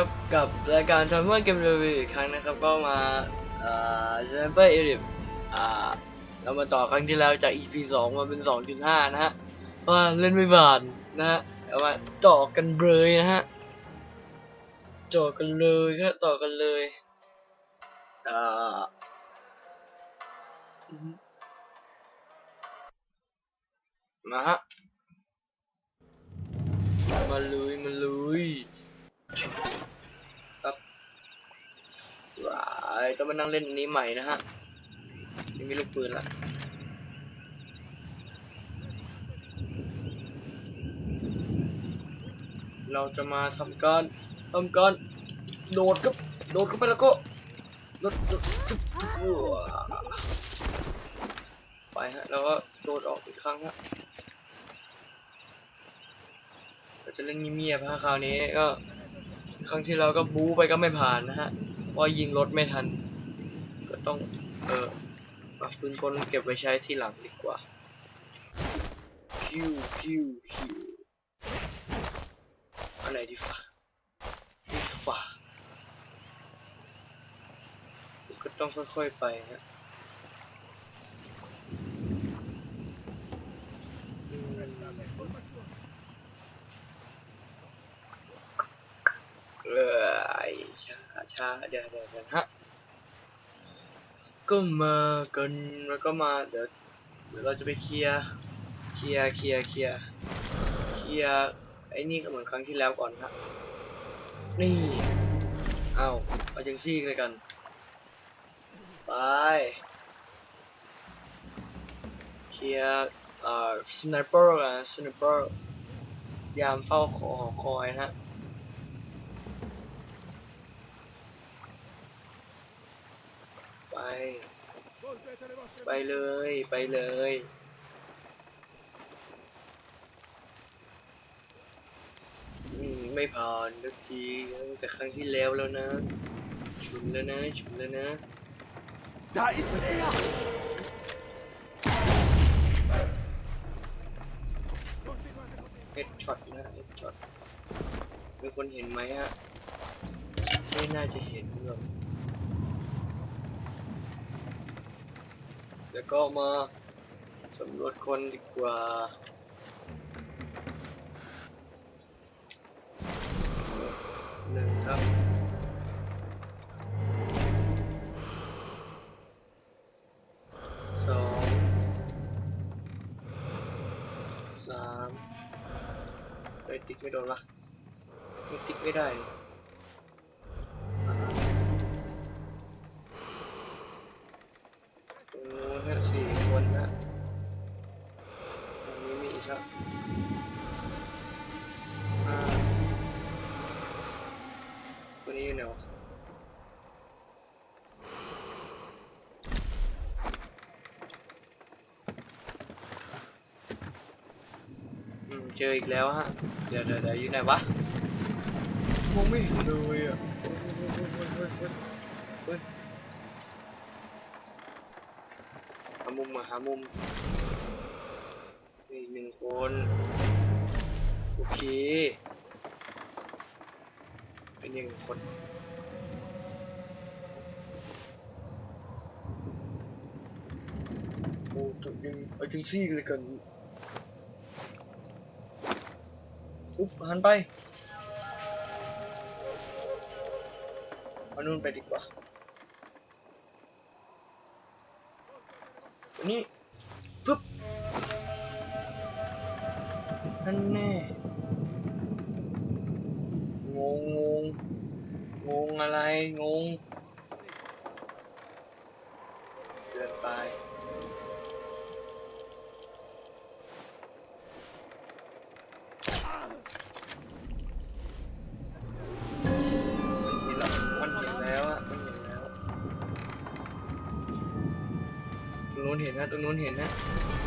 ก็สวัสดีครับกับรายการทำเมื่อนเกมรีวิวอีกครั้งนะครับ ก็มาเอ่อเซนเปอร์เอริฟอ่าเรามาต่อครั้งที่แล้วจาก EP 2 มาเป็น 2.5 นะฮะว่าเล่นไม่ผ่านนะฮะเอามาต่อกันเลยนะฮะต่อกันเลยครับต่อกันเลยอ่ามาฮะมาลุยครับว้าย ต้องมานั่งเล่นอันนี้ใหม่นะฮะนี่มีลูกปืนละเราจะมาทำการทำการโดดครับโดดเข้าไปแล้วก็โดดโดดว้าไปฮะแล้วก็โดดออกอีกครั้งฮะก็จะเล่นเงียบๆฮะคราวนี้ก็ ครั้งที่เราก็บู๊ไปก็ไม่ผ่านนะฮะเพราะยิงรถไม่ทัน ต้อง เออเอาปืนกลเก็บไว้ใช้ที่หลังดีกว่าคิวคิวคิวอะไรดีฟ้าดีฟ้าก็ต้องค่อยๆไปฮะเออช้าช้าเดี๋ยวเดี๋ยวเดี๋ยวฮะ ก็มากันแล้วก็มาเดี๋ยวเดี๋ยวเราจะไปเคลียร์เคลียร์เคลียร์เคลียร์เคลียร์ไอ้นี่ก็เหมือนครั้งที่แล้วก่อนฮะนี่เอาเอาจังซี่เลยกันไปเคลียร์เอ่อสไนเปอร์กันสไนเปอร์ยามเฝ้าขอหอคอยนะฮะ ไปไปเลย ไปเลยอืมไม่ผ่านทุกทีตั้งแต่ครั้งที่แล้วแล้วนะฉุนแล้วนะฉุนแล้วนะ Da ist er! เฮดช็อตนะเฮดช็อตมีคนเห็นไหมฮะ ไม่น่าจะเห็นหรอก แล้วก็มาสำรวจคนดีกว่าหนึ่งครับสองสามเฮ้ยติ๊กไม่โดนวะไม่ติ๊กไม่ได้ เจออีกแล้วฮะ เดี๋ยวเดี๋ยวเดี๋ยวอยู่ไหนวะมองไม่เห็นเลยอะเฮ้ยหามุมมาหามุมนี่หนึ่งคน โอเคเป็นหนึ่งคนโอ้ตัวยังเอาจังซี่เลยกันุ๊บหันไปเอานู่นไปดีกว่าอันนี้ปึ๊บนั่นแน่งงงงงอะไรงง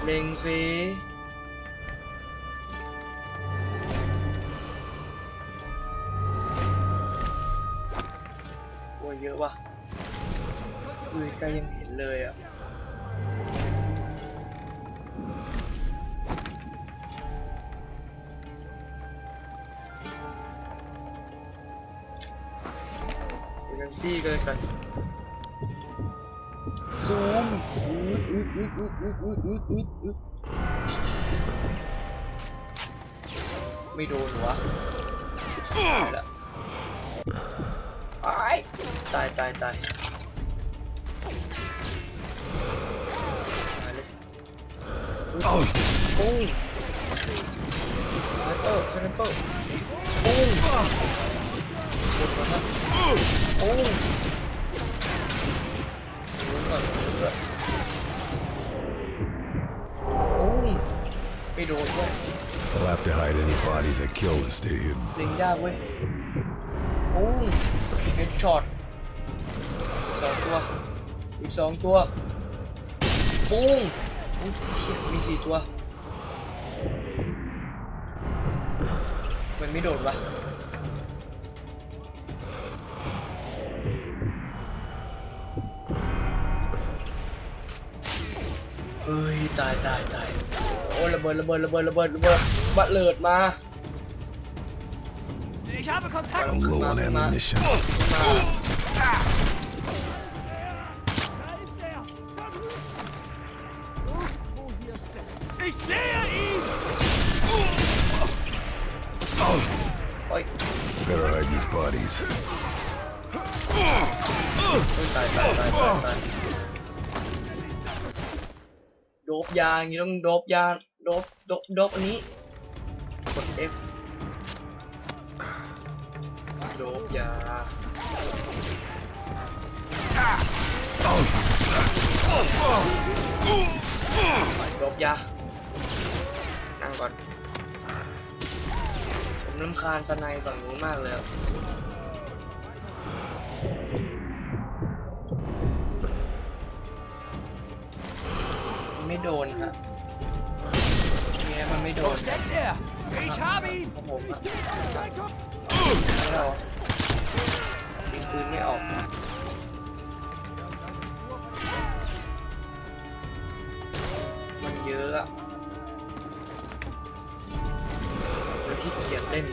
เล็งสิโอ้ยเยอะว่ะอุ้ยใกล้ยังเห็นเลยอะกันซี่กันกันซูม อึดอึดอึดอึดอึดอึดอึดไม่โดนวะตายตายตายตายปุ้งเออสไนเปอร์ปุ้งกดก่อนนะปุ้งกดก่อน ไม่โดนด้วย I'll have to hide any bodies I kill to stay hidden. เล็งยากเว้ย โอ้ยเฮดช็อตสองตัว อีกสองตัวปุ้งอุ๊ยเชี่ยมีสี่ตัวมันไม่โดดวะเฮ้ย ตายตายตาย โอ้ยระเบิดระเบิดระเบิดระเบิดระเบิดบัดเลิดมา Ich habe Kontakt. กำลัง I'm ขึ้น low มา on ขึ้นมา ammunition. มา Ich sehe ihn! โอ้ย Better hide these bodies. โอ้ยตายตายตายตายตาย โดบยาอย่างงี้ต้องโดบยาโดบโดบโดบอันนี้กด F โดบยาโดบยานั่งก่อนผมรำคาญสไนฝั่งนู้นมากเลย ไม่โดนครับเนี่ยมันไม่โดน steckt er? Ich habe ihn! ของผมไม่ได้หรอยิงปืนไม่ออกมันเยอะอะแล้วที่เกียจเล่น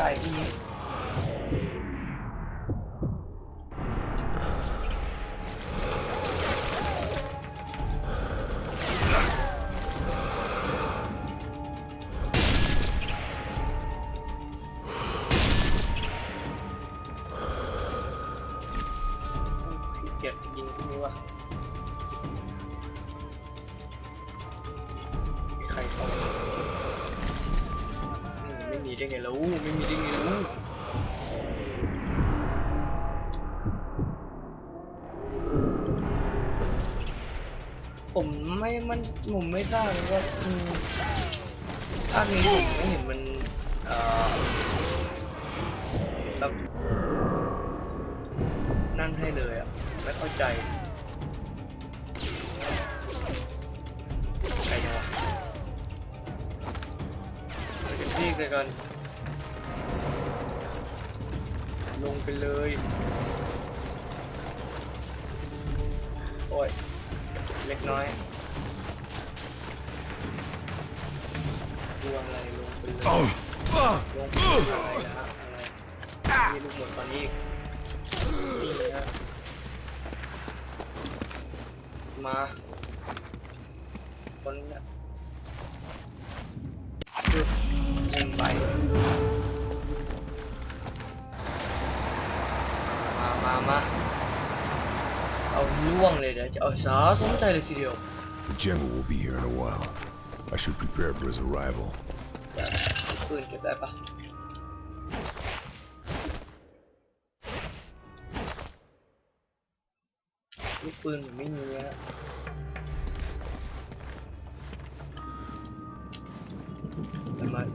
ไกล ผมไม่มันผมไม่ทราบเลยว่าอืมภาคนี้ผมไม่เห็นมันเอ่อครับนั่นให้เลยอะไม่เข้าใจใครจังวะไปกันที่เลยกันลงไปเลย น้อยดวงอะไรลงไปเลย Oh. ลงไปอะไรนะฮะอะไรนี่ลูกหมดตอนนี้อีกนี่นะฮะมาคนเนี่ยจุดหนึ่งใบมามามาเอาล่วงเลย The general will be here in a while. I should prepare for his arrival. Buyurun geber bak. Yok buyurun bilmiyorum ya. Hemen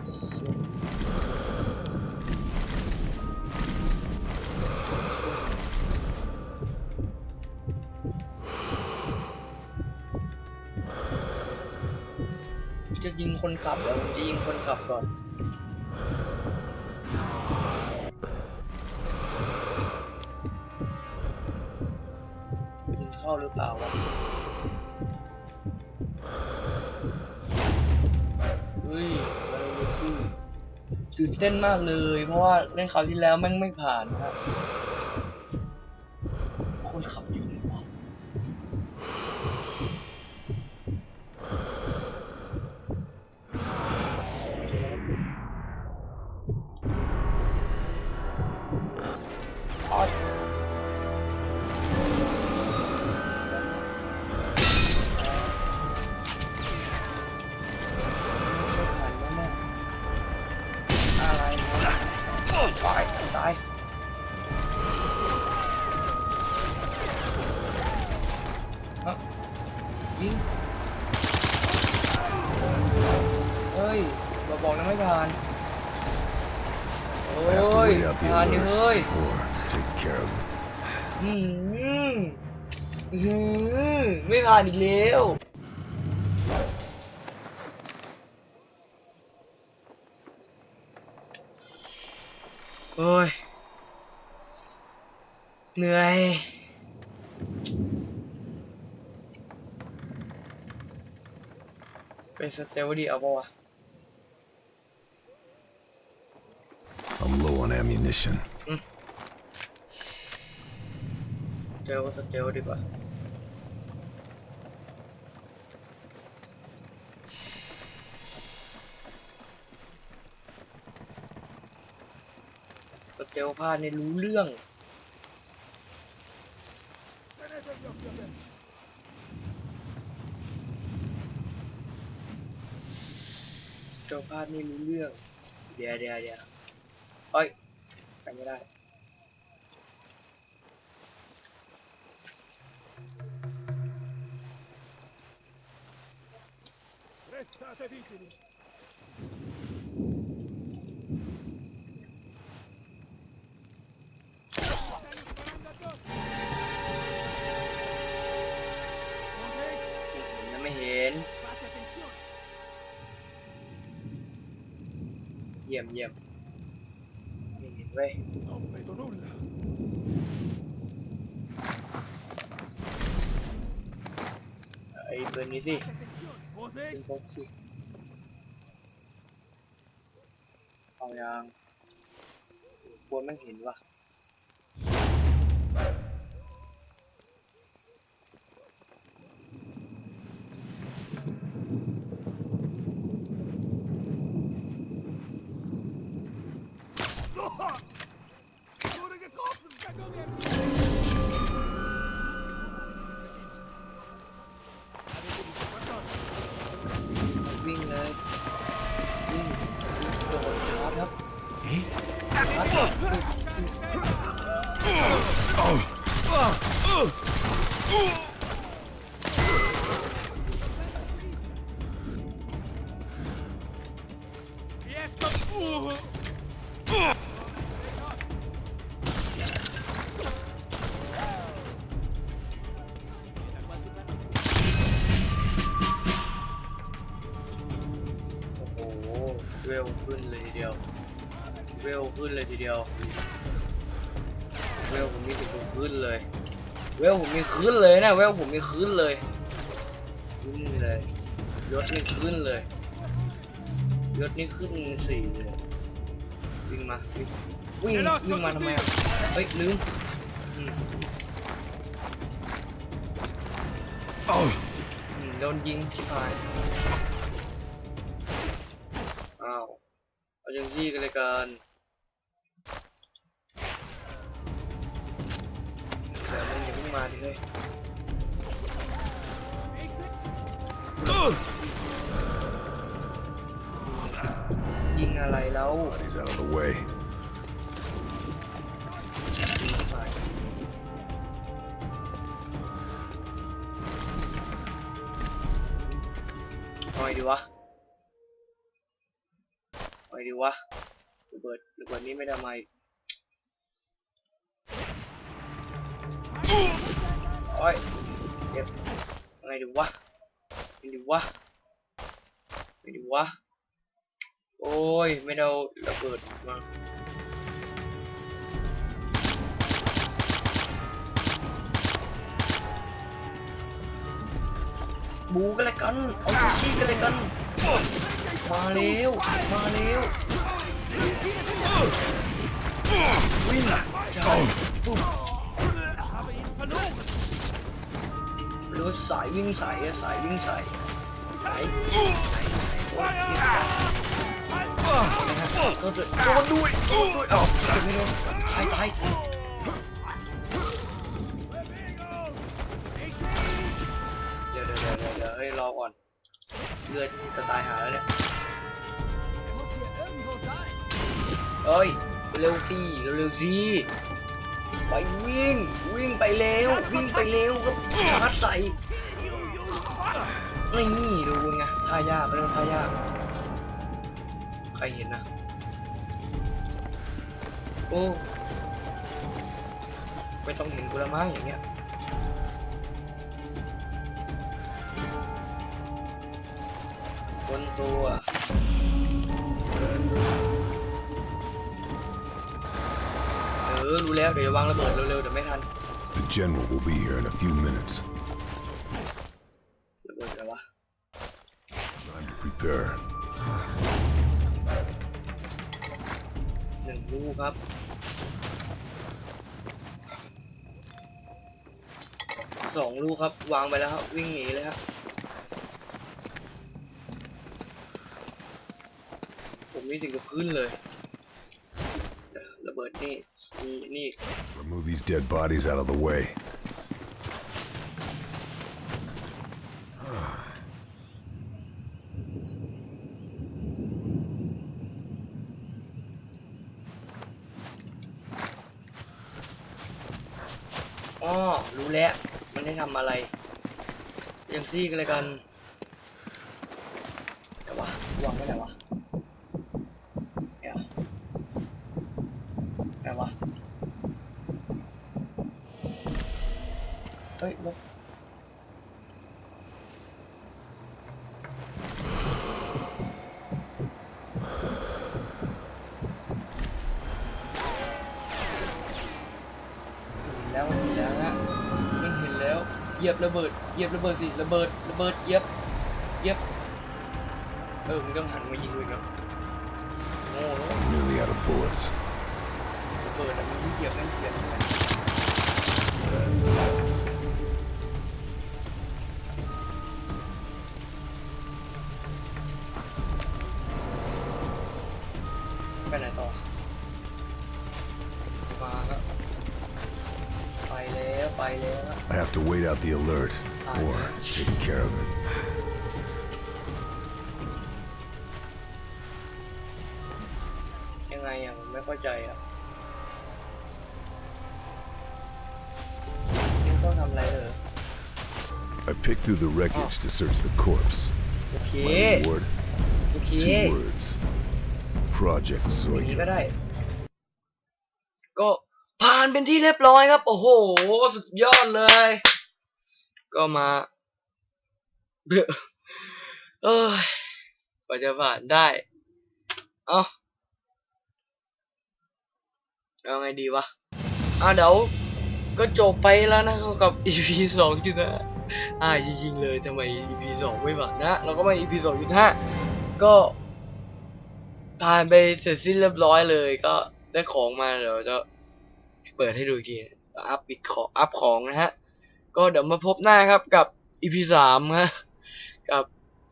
คนขับเดี๋ยวผมจะยิงคนขับก่อน ยิงเข้าหรือเปล่าวะเฮ้ยมาเลซี่ตื่นเต้นมากเลย เพราะว่าเล่นคราวที่แล้วแม่งไม่ผ่านนะครับ ยิงเฮ้ยเราบอกนะไม่ผ่านโอ้ I have to ย wait out the ผ่านดิ alert เฮ้ย or take care of it. อืมอื้อหือไม่ผ่านอีกแล้วโอ้ยเหนื่อย เป็นสเตลดีเอาปะวะ I'm low on ammunition. เจลสเตลดีกว่า สเตลพลาดในรู้เรื่อง สเตลพลาดไม่รู้เรื่อง เดี๋ยวเดี๋ยวเดี๋ยวเอ้ยไปไม่ได้ ยี่ยมเยี่ยมนี่เห็นเว้ย Non vedo nulla! ไอ้ปืนนี้สิปืนพกสิเอายางควแม่งเห็นวะ ก่ เลยนะเวลผมมีขึ้นเลยขึ้นเลยยศนี่ขึ้นเลยยศนี่ขึ้นสี่เลยวิ่งมาวิ่งวิ่งวิ่งมาทำไมอะเฮ้ยลืมอืม Oh, อืมโดนยิงชิบหายอ้าวเอาอย่างที่กันเลยกันเดี๋ยวมึงอย่าเพิ่งมาดิเลย ยิงอะไรแล้ว he's out of the way. ยิงไปเอาไงดีวะเอาไงดีวะระเบิดระเบิดนี้ไม่ได้เอามาอีกโอ้ยเจ็บเอาไงดีวะเอา ไงดีวะไปดูวะโอ้ยไม่ได้เอาระเบิดมาบูกันเลยกันเอาชี้กันเลยกัน มาเร็ว มาเร็ว วิ่งใช่ รือว่าสายวิ่งส่อะสายวิ่งใส่สายสายโอ้ยเทียบกันนะฮะก็จะโดนด้วยโดนด้วยอ้าวจะไม่โดนตายตายเดี๋ยวเดี๋ยวเดี๋ยวเดี๋ยวเฮ้ยรอก่อนเลือดจะตายหาแล้วเนี่ยเอ้ยเร็วสิเร็วสิ ไปวิ่ง วิ่งไปเร็ว วิ่งไปเร็วก็ชาร์จใส่นี่ดูไงท่ายากเรื่องท่ายาก ใครเห็นนะ โอ้ไม่ต้องเห็นกูละมั้งอย่างเงี้ยบนตัว ออรู้แล้วเดี๋ยวจะวางระเบิดเร็วๆเดี๋ยวไม่ทัน The general will be here in a few minutes. ระเบิดอะไรวะ Time to prepare. หนึ่งลูกครับ สองลูกครับ วางไปแล้วครับ วิ่งหนีเลยครับ ผมนี่ถึงกับขึ้นเลยเดี๋ยวระเบิดนี่ มีนี่ Remove these dead bodies out of the way. อ้อรู้แล้ว มันได้ทำอะไรยังซี่กันเลยกัน แต่วะวางไว้ไหนวะเนี่ยไหนวะ เฮ้ยลบเห็นแล้วเห็นแล้วนะไม่เห็นแล้ว เหยียบระ เบิดเหยียบระเบิดสิระเบิดระเบิดเหยียบเหยียบเออมันต้องหันมายิงด้วยเนาะโง่แล้ว Nearly out of bullets. ระเบิดอะมันเหยียบไม่เหยียบไม่ไปไหนต่อมาแล้วไปแล้วไปแล้ว I have to wait out the alert, or take care of it. ยังไงอ่ะผมไม่เข้าใจอ่ะนี่ต้องทำอะไรเหรอ I picked through the wreckage to search the corpse. โอเค My reward, โอเค two words. Project อย่างนี้ก็ Zoica. ได้ ก็ผ่านเป็นที่เรียบร้อยครับ โอ้โห สุดยอดเลย ก็มาเบื่อเอ้ยกว่าจะผ่านได้ เอาเอาไงดีวะอะเดี๋ยวก็จบไปแล้วนะครับกับ EP สองจุดห้าอ่าจริงๆเลยทำไม EP สองไม่ผ่านนะ เราก็มา EP สองจุดห้าก็ผ่านไปเสร็จสิ้นเรียบร้อยเลยก็ได้ของมาเดี๋ยวจะเปิดให้ดูอีกทีอัพอีกของอัพของนะฮะ ก็เดี๋ยวมาพบหน้าครับกับ EP สามฮะกับ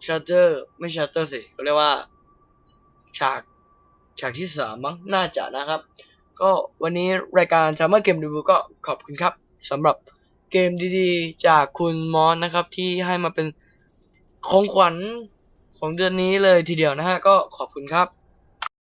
ชัตเตอร์ไม่ชัตเตอร์สิเขาเรียกว่า ฉากฉากที่สามมั้งน่าจะนะครับ ก็วันนี้รายการ Summer Game Review ก็ขอบคุณครับสำหรับเกมดีๆ จากคุณมอสนะครับ ที่ให้มาเป็นของขวัญของเดือนนี้เลยทีเดียวนะฮะ ก็ขอบคุณครับ